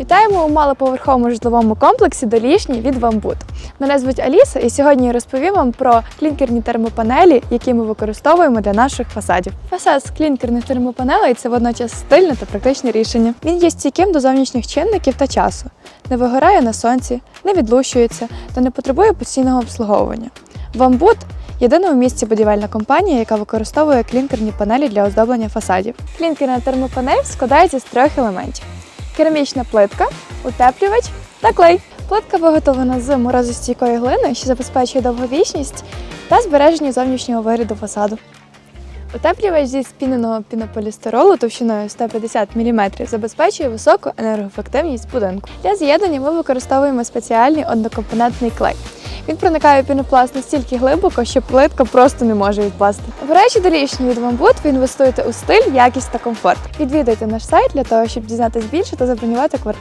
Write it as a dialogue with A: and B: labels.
A: Вітаємо у малоповерховому житловому комплексі Долішній від Вамбут. Мене звуть Аліса, і сьогодні я розповім вам про клінкерні термопанелі, які ми використовуємо для наших фасадів. Фасад з клінкерних термопанелей це водночас стильне та практичне рішення. Він є стійким до зовнішніх чинників та часу, не вигорає на сонці, не відлущується та не потребує постійного обслуговування. Вамбут єдина у місті будівельна компанія, яка використовує клінкерні панелі для оздоблення фасадів. Клінкерна термопанель складається з трьох елементів: керамічна плитка, утеплювач та клей. Плитка виготовлена з морозостійкої глини, що забезпечує довговічність та збереження зовнішнього вигляду фасаду. Утеплювач зі спіненого пінополістиролу товщиною 150 мм забезпечує високу енергоефективність будинку. Для з'єднання ми використовуємо спеціальний однокомпонентний клей. Він проникає у пінопласт настільки глибоко, що плитка просто не може відпасти. Обираючи дорічні від Вамбут, ви інвестуєте у стиль, якість та комфорт. Відвідайте наш сайт для того, щоб дізнатись більше та забронювати квартиру.